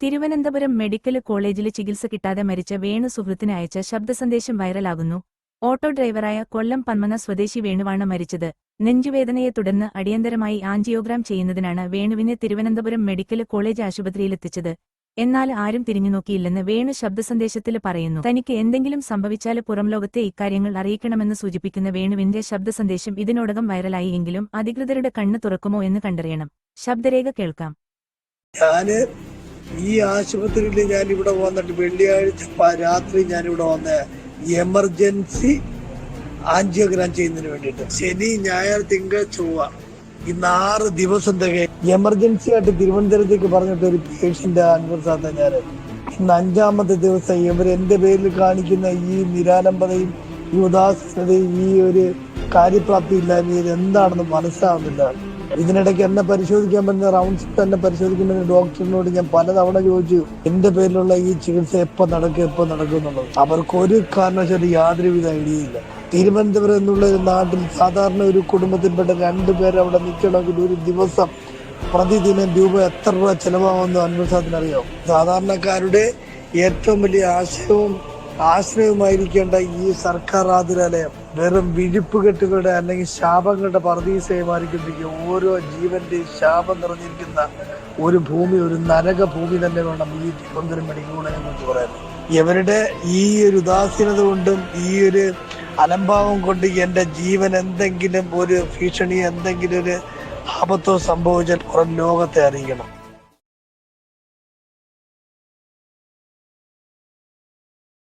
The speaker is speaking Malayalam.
തിരുവനന്തപുരം മെഡിക്കൽ കോളേജിൽ ചികിത്സ കിട്ടാതെ മരിച്ച വേണു സുഹൃത്തിന് അയച്ച ശബ്ദസന്ദേശം വൈറലാകുന്നു. ഓട്ടോ ഡ്രൈവറായ കൊല്ലം പന്മന സ്വദേശി വേണുവാണ് മരിച്ചത്. നെഞ്ചുവേദനയെ തുടർന്ന് അടിയന്തരമായി ആൻജിയോഗ്രാം ചെയ്യുന്നതിനാണ് വേണുവിനെ തിരുവനന്തപുരം മെഡിക്കൽ കോളേജ് ആശുപത്രിയിലെത്തിച്ചത്. എന്നാൽ ആരും തിരിഞ്ഞു തിരിഞ്ഞുനോക്കിയില്ലെന്ന് വേണു ശബ്ദസന്ദേശത്തിൽ പറയുന്നു. തനിക്ക് എന്തെങ്കിലും സംഭവിച്ചാൽ പുറംലോകത്തെ ഇക്കാര്യങ്ങൾ അറിയിക്കണമെന്ന് സൂചിപ്പിക്കുന്ന വേണുവിന്റെ ശബ്ദസന്ദേശം ഇതിനോടകം വൈറലായി എങ്കിലും അധികൃതരുടെ കണ്ണ് തുറക്കുമോ എന്ന് കണ്ടറിയണം. ശബ്ദരേഖ കേൾക്കാം. ഈ ആശുപത്രിയിൽ ഞാൻ ഇവിടെ വന്നിട്ട് വെള്ളിയാഴ്ച രാത്രി ഞാൻ ഇവിടെ വന്ന. എമർജൻസി ആൻജിയോഗ്രാം ചെയ്യുന്നതിന് വേണ്ടിയിട്ട്. ശനി ഞായർ തിങ്കൾ ചൊവ്വ. ഇന്ന് ആറ് ദിവസം തികയും. എമർജൻസി ആയിട്ട് തിരുവനന്തപുരത്തേക്ക് പറഞ്ഞിട്ട് ഒരു പേഷ്യന്റ് അൻവർ സാത്ത ഞാൻ ഇന്ന് അഞ്ചാമത്തെ ദിവസം ഇവർ എന്റെ പേരിൽ കാണിക്കുന്ന ഈ നിരാലംബതയും ഈ ഉദാസീനതയും ഈ ഒരു കാര്യപ്രാപ്തി ഇല്ലായ്മ എന്താണെന്ന് മനസ്സിലാവുന്നില്ല. ഇതിനിടയ്ക്ക് എന്നെ പരിശോധിക്കാൻ പറ്റുന്ന റൗണ്ട്സ് എന്നെ പരിശോധിക്കുന്ന ഡോക്ടറിനോട് ഞാൻ പലതവണ ചോദിച്ചു എന്റെ പേരിലുള്ള ഈ ചികിത്സ എപ്പോ നടക്കും എപ്പോ നടക്കും എന്നുള്ളത്? അവർക്ക് ഒരു കാരണവശാലും യാതൊരുവിധ ഐഡിയ ഇല്ല. തിരുവനന്തപുരം എന്നുള്ള ഒരു നാട്ടിൽ സാധാരണ ഒരു കുടുംബത്തിൽപ്പെട്ട രണ്ടുപേർ അവിടെ നിൽക്കണമെങ്കിൽ ഒരു ദിവസം പ്രതിദിനം രൂപ എത്ര രൂപ ചെലവാകുമെന്ന് അന്വേഷണത്തിന് അറിയാം സാധാരണക്കാരുടെ ഏറ്റവും വലിയ ആശയവും ആശ്രയവുമായിരിക്കേണ്ട ഈ സർക്കാർ ആതുരാലയം വെറും വിഴിപ്പുകെട്ടുകളുടെ അല്ലെങ്കിൽ ശാപങ്ങളുടെ പർദീസയെ മാറിക്കൊണ്ടിരിക്കുക ഓരോ ജീവന്റെ ശാപം നിറഞ്ഞിരിക്കുന്ന ഒരു ഭൂമി ഒരു നരക ഭൂമി തന്നെ വേണം ഈ തിരുവനന്തപുരം മെഡിക്കൽ കോളേജ് എന്ന് പറയാൻ. ഇവരുടെ ഈ ഒരു ഉദാസീനത കൊണ്ടും ഈ ഒരു അലംഭാവം കൊണ്ട് എന്റെ ജീവൻ എന്തെങ്കിലും ഒരു ഭീഷണി എന്തെങ്കിലും ഒരു ആപത്തോ സംഭവിച്ചാൽ പുറം ലോകത്തെ അറിയിക്കണം.